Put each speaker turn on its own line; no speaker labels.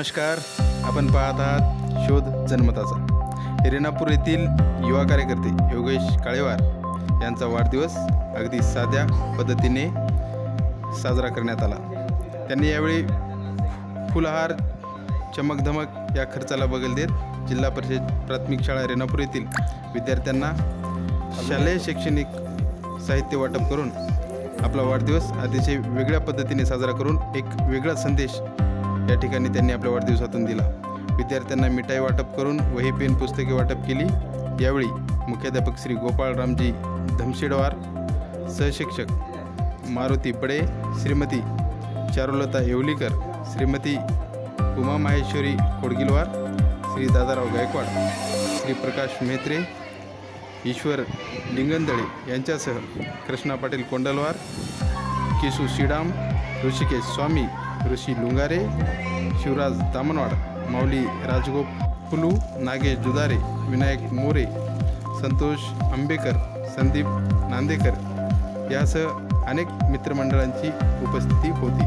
नमस्कार. आपण पाहत आहात शोध जन्मताचा. रेणापूर येथील युवा कार्यकर्ते योगेश काळेवार यांचा वाढदिवस अगदी साध्या पद्धतीने साजरा करण्यात आला. त्यांनी यावेळी फुलहार चमकधमक या खर्चाला बगल देत जिल्हा परिषद प्राथमिक शाळा रेणापूर येथील विद्यार्थ्यांना शालेय शैक्षणिक साहित्य वाटप करून आपला वाढदिवस अतिशय वेगळ्या पद्धतीने साजरा करून एक वेगळा संदेश या ठिकाणी त्यांनी आपल्या वाढदिवसातून दिला. विद्यार्थ्यांना मिठाई वाटप करून वही पेन पुस्तके वाटप केली. यावेळी मुख्याध्यापक श्री गोपाळ रामजी धमशेडवार सहशिक्षक मारुती बडे श्रीमती चारुलता येवलीकर श्रीमती उमा माहेश्वरी कोडगिलवार श्री दादाराव गायकवाड श्री प्रकाश मेहत्रे ईश्वर लिंगंदळे यांच्यासह कृष्णा पाटील कोंडलवार केशू श्रीराम ऋषिकेश स्वामी ऋषी लुंगारे शिवराज दामनवाड माऊली राजगोप फुलू नागेश जुदारे विनायक मोरे संतोष आंबेकर संदीप नांदेकर यासह अनेक मित्रमंडळांची उपस्थिती होती